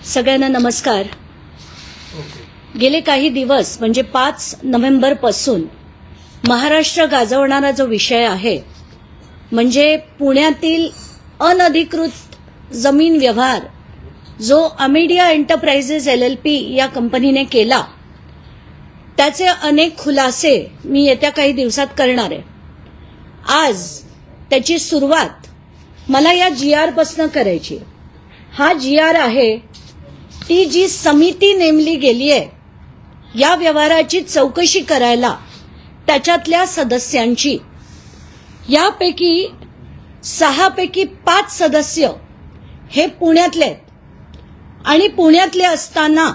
सगळ्यांना नमस्कार. गेले काही दिवस म्हणजे पाच नोव्हेंबरपासून महाराष्ट्र गाजवणारा जो विषय आहे म्हणजे पुण्यातील अनधिकृत जमीन व्यवहार जो Amadea enterprises L L P या कंपनीने केला त्याचे अनेक खुलासे मी येत्या काही दिवसात करणार आहे. आज त्याची सुरुवात मला या जी आरपासनं करायची हा जी आर आहे ती जी समिती नेमली गेली आहे या व्यवहाराची चौकशी करायला त्याच्यातल्या सदस्यांची. यापैकी सहापैकी पाच सदस्य हे पुण्यातले आहेत. आणि पुण्यातले असताना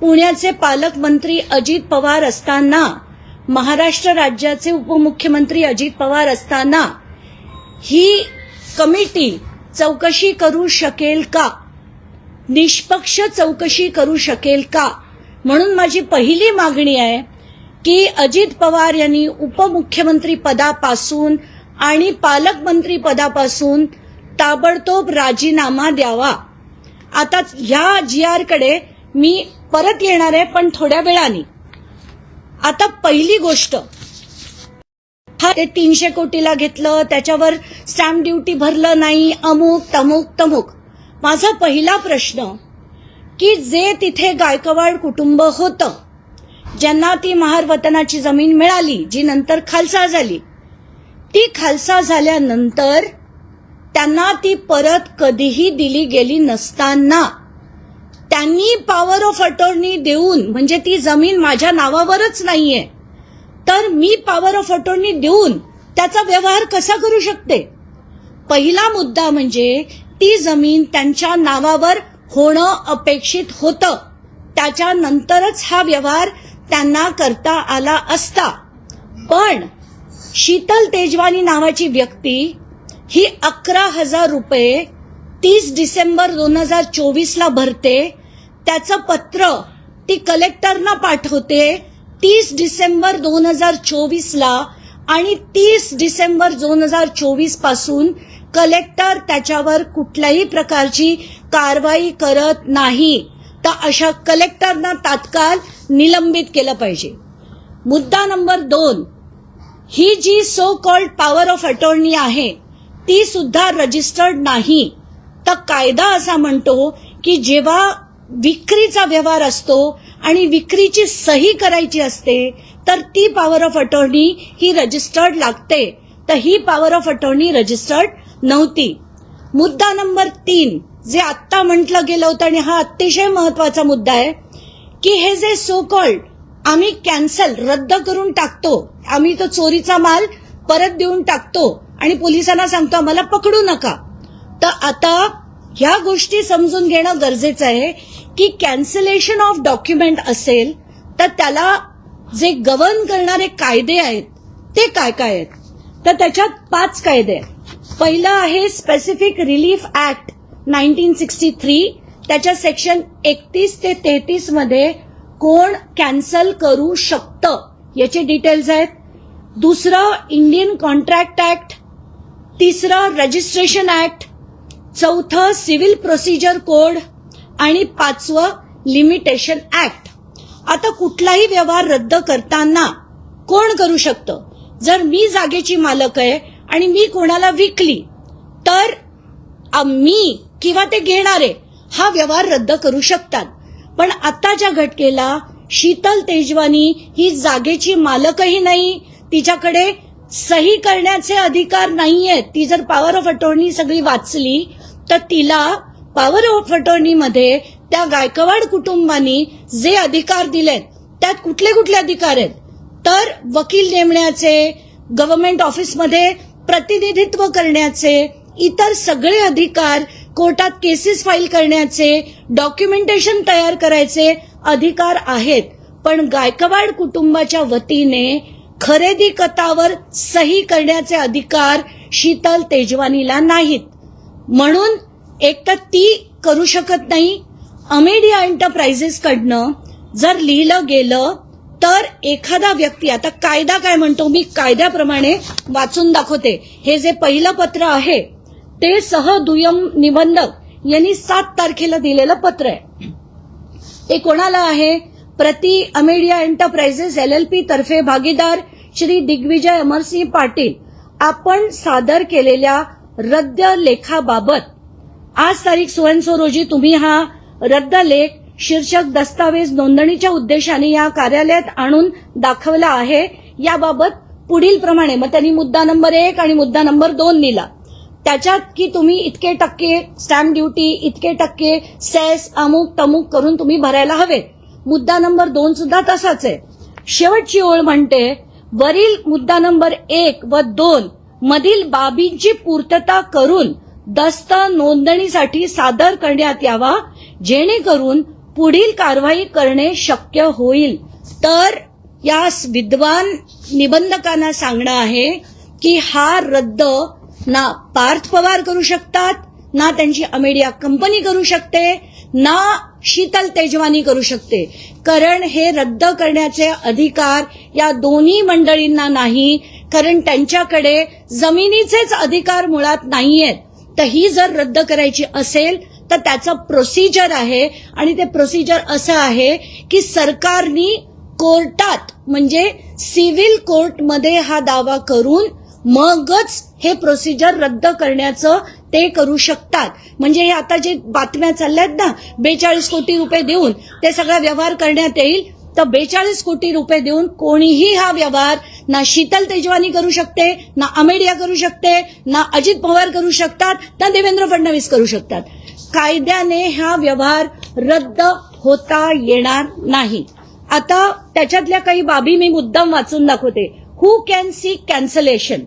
पुण्याचे पालकमंत्री अजित पवार असताना महाराष्ट्र राज्याचे उपमुख्यमंत्री अजित पवार असताना ही कमिटी चौकशी करू शकेल का? निष्पक्ष चौकशी करू शकेल का? म्हणून माझी पहिली मागणी आहे की अजित पवार यांनी उपमुख्यमंत्री पदापासून आणि पालकमंत्री पदापासून ताबडतोब राजीनामा द्यावा. आता ह्या जी आरकडे मी परत येणार आहे पण थोड्या वेळाने. आता पहिली गोष्ट. हा ते तीनशे कोटीला घेतलं त्याच्यावर स्टॅम्प ड्युटी भरलं नाही अमुक तमुक तमुक. माझा पहिला प्रश्न की जे तिथे गायकवाड कुटुंब होतं ज्यांना ती महारवतनाची जमीन मिळाली जी नंतर खालसा झाली ती खालसा झाल्यानंतर त्यांना ती परत कधीही दिली गेली नसताना त्यांनी पॉवर ऑफ अटॉर्नी देऊन म्हणजे ती जमीन माझ्या नावावरच नाहीये तर मी पॉवर ऑफ अटॉर्नी देऊन त्याचा व्यवहार कसा करू शकते? पहिला मुद्दा म्हणजे ती जमीन त्यांच्या नावावर होणं अपेक्षित होतं. त्याच्यानंतरच हा व्यवहार त्यांना करता आला असता. पण शीतल तेजवानी नावाची व्यक्ती ही अकरा हजार रुपये तीस डिसेंबर दोन हजार चोवीसला भरते. त्याचं पत्र ती कलेक्टरना पाठवते तीस डिसेंबर दोन हजार चोवीसला आणि तीस डिसेंबर दोन हजार चोवीसपासून कलेक्टर त्याच्यावर कुठल्याही प्रकारची कारवाई करत नाही. तर अशा कलेक्टरना तात्काळ निलंबित केलं पाहिजे. मुद्दा नंबर दोन ही जी so called power of attorney आहे ती सुद्धा रजिस्टर्ड नाही. तर कायदा असा म्हणतो की जेव्हा विक्रीचा व्यवहार असतो आणि विक्रीची सही करायची असते तर ती पॉवर ऑफ अटॉर्नी ही रजिस्टर्ड लागते. तर ही पॉवर ऑफ अटॉर्नी रजिस्टर्ड नव्हती. मुद्दा नंबर तीन जे आत्ता म्हटलं गेलं होतं आणि हा अतिशय महत्त्वाचा मुद्दा आहे की हे जे सो कॉल्ड आम्ही कॅन्सल रद्द करून टाकतो आम्ही तो चोरीचा माल परत देऊन टाकतो आणि पोलिसांना सांगतो आम्हाला पकडू नका. तर आता ह्या गोष्टी समजून घेणं गरजेचं आहे की कॅन्सलेशन ऑफ डॉक्युमेंट असेल तर त्याला जे गव्हर्न करणारे कायदे आहेत ते काय काय आहेत? तर त्याच्यात पाच कायदे आहेत. पहिलं आहे specific relief act nineteen sixty three त्याच्या सेक्शन एकतीस ते तेहतीसमध्ये कोण कॅन्सल करू शकतं? याचे डिटेल्स आहेत. दुसरं इंडियन कॉन्ट्रॅक्ट ऍक्ट तिसरं रजिस्ट्रेशन ऍक्ट चौथं सिव्हिल प्रोसिजर कोड आणि पाचवं लिमिटेशन ऍक्ट आता कुठलाही व्यवहार रद्द करताना कोण करू शकतं? जर मी जागेची मालक आहे आणि मी कोणाला विकली तर मी किंवा ते घेणारे हा व्यवहार रद्द करू शकतात. पण आताच्या घटकेला शीतल तेजवानी ही जागेची मालकही नाही तिच्याकडे सही करण्याचे अधिकार नाहीयेत ती जर पॉवर ऑफ अटॉर्नी सगळी वाचली तर तिला पॉवर ऑफ अटॉर्नीमध्ये त्या गायकवाड कुटुंबानी जे अधिकार दिलेत त्यात कुठले कुठले अधिकार आहेत? तर वकील नेमण्याचे गव्हर्नमेंट ऑफिसमध्ये प्रतिनिधित्व करण्याचे इतर सगळे अधिकार कोर्टात केसेस फाईल करण्याचे डॉक्युमेंटेशन तयार करायचे अधिकार आहेत. पण गायकवाड कुटुंबाच्या वतीने खरेदी कथावर सही करण्याचे अधिकार शीतल तेजवानीला नाहीत. म्हणून एक तर ती करू शकत नाही. अमेडिया एंटरप्राइजेसकडनं जर लिहिलं गेलं तर एखादा व्यक्ती आता कायदा काय म्हणतो मी कायद्याप्रमाणे वाचून दाखवते. हे जे पहिलं पत्र आहे ते सह दुय्यम निबंधक यांनी सात तारखेला दिलेलं पत्र आहे. ते कोणाला आहे? प्रति Amadea enterprises L L P तर्फे भागीदार श्री दिग्विजय अमरसिंह पाटील. आपण सादर केलेल्या रद्द लेखाबाबत आज तारीख सोळा रोजी तुम्ही हा रद्द लेख शीर्षक दस्तावेज नोंदणीच्या उद्देशाने या कार्यालयात आणून दाखवला आहे. याबाबत पुढील प्रमाणे मग त्यांनी मुद्दा नंबर एक आणि मुद्दा नंबर दोन दिला त्याच्यात की तुम्ही इतके टक्के स्टॅम्प ड्युटी इतके टक्के सेस अमुक तमुक करून तुम्ही भरायला हवे. मुद्दा नंबर दोन सुद्धा तसाच आहे. शेवटची ओळ म्हणते वरील मुद्दा नंबर एक व दोन मधील बाबींची पूर्तता करून दस्त नोंदणीसाठी सादर करण्यात यावा जेणेकरून पुढील कारवाई करणे शक्य होईल. तर या विद्वान निबंधकांना सांगणं आहे की हा रद्द ना पार्थ पवार करू शकतात ना त्यांची अमेडिया कंपनी करू शकते ना शीतल तेजवानी करू शकते. कारण हे रद्द करण्याचे अधिकार या दोन्ही मंडळींना नाही कारण त्यांच्याकडे जमिनीचेच अधिकार मुळात नाहीयेत. तर ही जर रद्द करायची असेल तर त्याचं प्रोसिजर आहे. आणि ते प्रोसिजर असं आहे की सरकारनी कोर्टात म्हणजे सिव्हिल कोर्टमध्ये हा दावा करून मगच हे प्रोसिजर रद्द करण्याचं ते करू शकतात. म्हणजे हे आता जे बातम्या चालल्यात ना बेचाळीस कोटी रुपये देऊन ते सगळा व्यवहार करण्यात येईल तर बेचाळीस कोटी रुपये देऊन कोणीही हा व्यवहार ना शीतल तेजवानी करू शकते ना अमेडिया करू शकते ना अजित पवार करू शकतात ना देवेंद्र फडणवीस करू शकतात. कायद्याने हा व्यवहार रद्द होता येणार नाही. आता त्याच्यातल्या काही बाबी मी मुद्दाम वाचून दाखवते. Who can see cancellation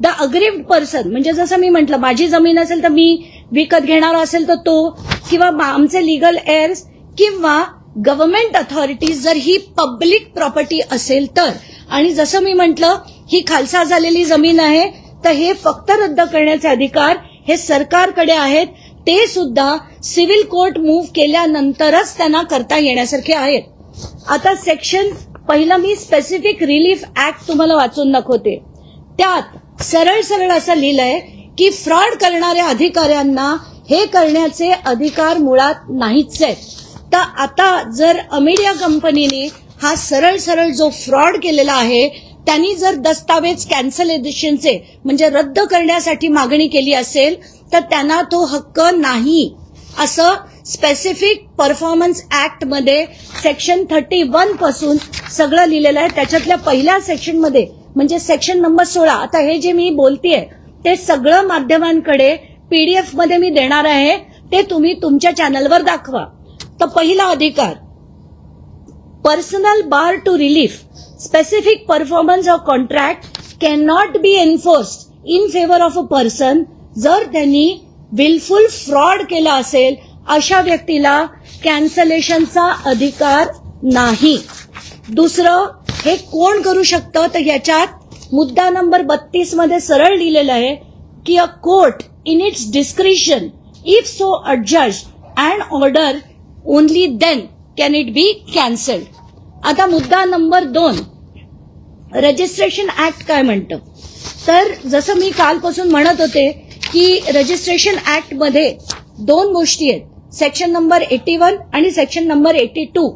the aggrieved person म्हणजे जसं मी म्हटलं माझी जमीन असेल तर मी विकत घेणारा असेल तर तो किंवा आमचे लिगल एअर्स किंवा गव्हर्नमेंट अथॉरिटीज जर ही पब्लिक प्रॉपर्टी असेल तर. आणि जसं मी म्हटलं ही खालसा झालेली जमीन आहे तर हे फक्त रद्द करण्याचे अधिकार हे सरकारकडे आहेत. ते सुद्धा सिव्हिल कोर्ट मूव्ह केल्यानंतरच त्यांना करता येण्यासारखे आहेत. आता सेक्शन पहिलं मी स्पेसिफिक रिलीफ ऍक्ट तुम्हाला वाचून दाखवते. त्यात सरळ सरळ असं लिहिलंय की फ्रॉड करणाऱ्या अधिकाऱ्यांना हे करण्याचे अधिकार मुळात नाहीच आहेत. तर आता जर अमेडिया कंपनीने हा सरळ सरळ जो फ्रॉड केलेला आहे त्यांनी जर दस्तावेज कॅन्सलेशनचे म्हणजे रद्द करण्यासाठी मागणी केली असेल तर त्यांना तो हक्क नाही. असं स्पेसिफिक परफॉर्मन्स ऍक्टमध्ये सेक्शन थर्टी वनपासून सगळं लिहिलेलं आहे. त्याच्यातल्या पहिल्या सेक्शनमध्ये म्हणजे सेक्शन नंबर सोळा आता हे जे मी बोलतेय ते सगळं माध्यमांकडे पीडीएफमध्ये मी देणार आहे. ते तुम्ही तुमच्या चॅनलवर दाखवा. तर पहिला अधिकार personal bar to relief specific performance of contract can not be enforced in favour of a person जर त्यांनी विलफुल फ्रॉड केला असेल अशा व्यक्तीला कॅन्सलेशनचा अधिकार नाही. दुसरं हे कोण करू शकतं? तर ह्याच्यात मुद्दा नंबर बत्तीसमध्ये सरळ लिहिलेलं आहे की a court in its discretion if so adjudged and order only then can it be cancelled आता मुद्दा नंबर दोन. रजिस्ट्रेशन ऍक्ट काय म्हणतं? तर जसं मी कालपासून म्हणत होते की रजिस्ट्रेशन ऍक्टमध्ये दोन गोष्टी आहेत. सेक्शन नंबर एटी वन आणि सेक्शन नंबर एटी टू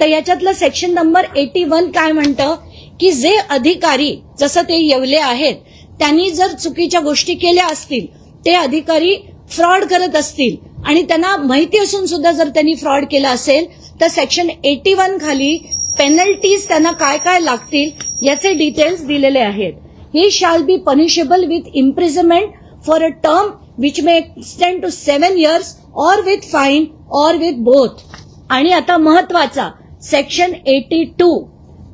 तर याच्यातलं सेक्शन नंबर एटी वन काय म्हणतं? की जे अधिकारी जसं ते येवले आहेत त्यांनी जर चुकीच्या गोष्टी केल्या असतील ते अधिकारी फ्रॉड करत असतील आणि त्यांना माहिती असून सुद्धा जर त्यांनी फ्रॉड केला असेल तर सेक्शन एटी वन खाली पेनल्टीज त्यांना काय काय लागतील याचे डिटेल्स दिलेले आहेत. He shall be punishable with imprisonment for a term which may extend to seven years or with fine or with both आणि आता महत्त्वाचा section eighty two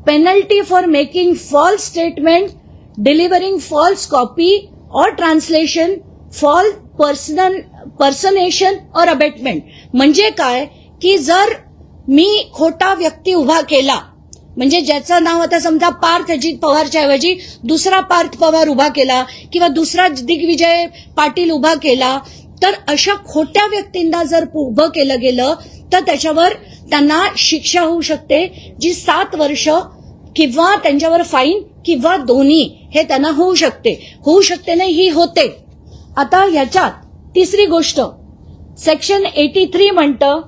penalty for making false statement delivering false copy or translation false personal personation or abetment म्हणजे काय? की जर मी खोटा व्यक्ती उभा केला म्हणजे ज्याचं नाव आता समजा पार्थ अजित पवारच्या ऐवजी दुसरा पार्थ पवार उभा केला किंवा दुसरा दिग्विजय पाटील उभा केला तर अशा खोट्या व्यक्तींना जर उभं केलं गेलं तर त्याच्यावर त्यांना शिक्षा होऊ शकते जी सात वर्ष किंवा त्यांच्यावर फाईन किंवा दोन्ही हे त्यांना होऊ शकते. होऊ शकते नाही ही होते. आता ह्याच्यात तिसरी गोष्ट. सेक्शन एटी थ्री म्हणतं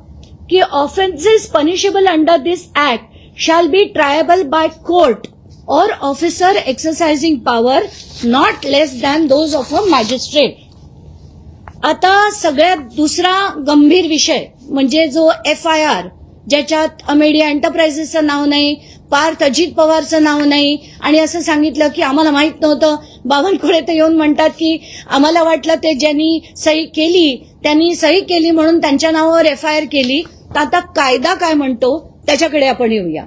की offences punishable under this act shall be triable by court or officer exercising power not less than those of a magistrate आता सगळ्यात दुसरा गंभीर विषय म्हणजे जो एफ आय आर ज्याच्यात अमेडिया एंटरप्राइजेसचं नाव नाही पार्थ अजित पवारचं नाव नाही आणि असं सांगितलं की आम्हाला माहीत नव्हतं. बावनकुळे तर येऊन म्हणतात की आम्हाला वाटलं ते ज्यांनी सही केली त्यांनी सही केली म्हणून त्यांच्या नावावर एफ आय आर केली. तर आता कायदा काय म्हणतो? त्याच्याकडे आपण येऊया.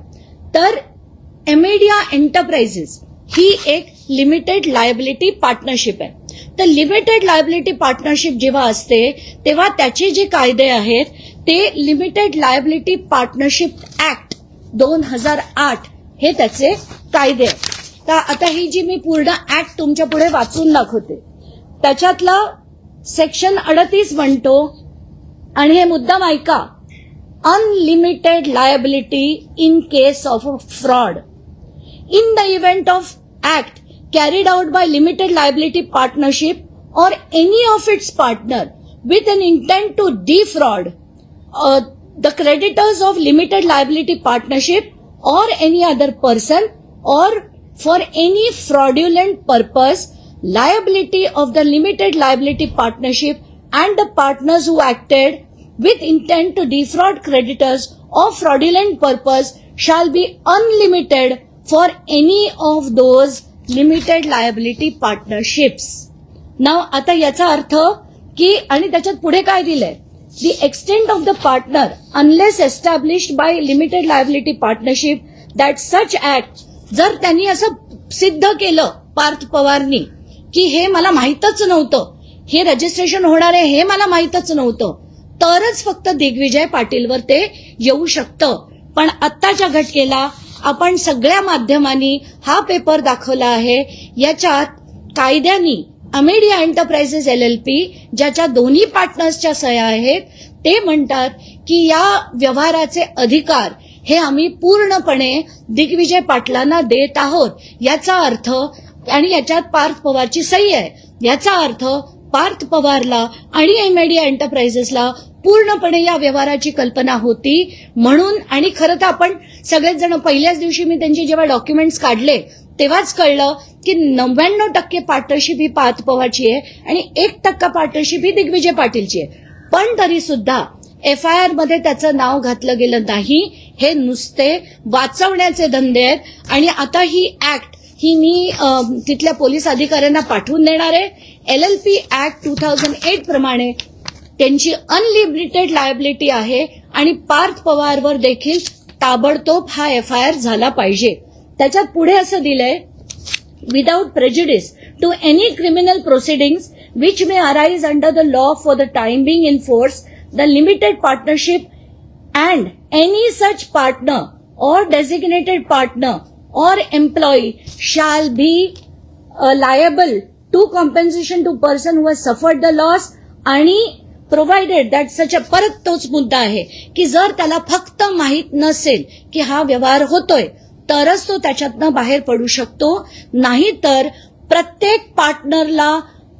तर एमेडिया एंटरप्राइजेस ही एक लिमिटेड लायबिलिटी पार्टनरशिप आहे. तर लिमिटेड लायबिलिटी पार्टनरशिप जेव्हा असते तेव्हा त्याचे जे कायदे आहेत ते लिमिटेड लायबिलिटी पार्टनरशिप ऍक्ट दोन हजार आठ हे त्याचे कायदे आहेत. तर आता ही जी मी पूर्ण ऍक्ट तुमच्यापुढे वाचून दाखवते. त्याच्यातला सेक्शन अडतीस म्हणतो आणि हे मुद्दाम ऐका. unlimited liability in case of a fraud. In the event of act carried out by limited liability partnership or any of its partner with an intent to defraud uh, the creditors of limited liability partnership or any other person or for any fraudulent purpose liability of the limited liability partnership and the partners who acted with intent to defraud creditors or fraudulent purpose shall be unlimited for any of those limited liability partnerships नाव आता याचा अर्थ की आणि त्याच्यात पुढे काय दिलंय? The extent of the partner unless established by limited liability partnership that such act जर त्यांनी असं सिद्ध केलं पार्थ पवारनी की हे मला माहीतच नव्हतं हे रजिस्ट्रेशन होणार आहे हे मला माहीतच नव्हतं तरच फक्त दिग्विजय पाटीलवर ते येऊ शकतं. पण आत्ताच्या घटकेला आपण सगळ्या माध्यमांनी हा पेपर दाखवला आहे. याच्यात कायद्यानी Amadea enterprises L L P ज्याच्या दोन्ही पार्टनर्सच्या सह्या आहेत ते म्हणतात की या व्यवहाराचे अधिकार हे आम्ही पूर्णपणे दिग्विजय पाटलांना देत आहोत. याचा अर्थ आणि याच्यात पार्थ पवारची सही आहे याचा अर्थ पार्थ पवारला आणि एम आय डी एंटरप्राइजेसला पूर्णपणे या व्यवहाराची कल्पना होती. म्हणून आणि खरं तर आपण सगळेच जण पहिल्याच दिवशी मी त्यांचे जेव्हा डॉक्युमेंट्स काढले तेव्हाच कळलं की नव्याण्णव टक्के पार्टनरशिप ही पार्थ पवारची आहे आणि एक टक्का पार्टनरशिप ही दिग्विजय पाटीलची आहे. पण तरी सुद्धा एफ आय आरमध्ये त्याचं नाव घातलं गेलं नाही. हे नुसते वाचवण्याचे धंदे आहेत आणि आता ही ऍक्ट ही मी तिथल्या पोलीस अधिकाऱ्यांना पाठवून देणार आहे. L L P act two thousand eight प्रमाणे त्यांची अनलिमिटेड लायबिलिटी आहे आणि पार्थ पवारवर देखील ताबडतोब हा एफ आय आर झाला पाहिजे. त्याच्यात पुढे असं दिलंय without prejudice to any criminal proceeding which may arise under the law for the time being in force the limited partnership and any such partner or designated partner or employee shall be uh, liable to compensation to person who has suffered the loss आणि provided that such परत तोच मुद्दा आहे की जर त्याला फक्त माहीत नसेल की हा व्यवहार होतोय तरच तो त्याच्यातनं बाहेर पडू शकतो. नाहीतर प्रत्येक पार्टनरला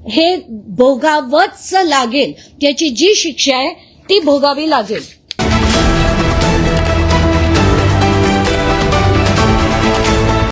हे भोगावंच लागेल. याची जी शिक्षा आहे ती भोगावी लागेल.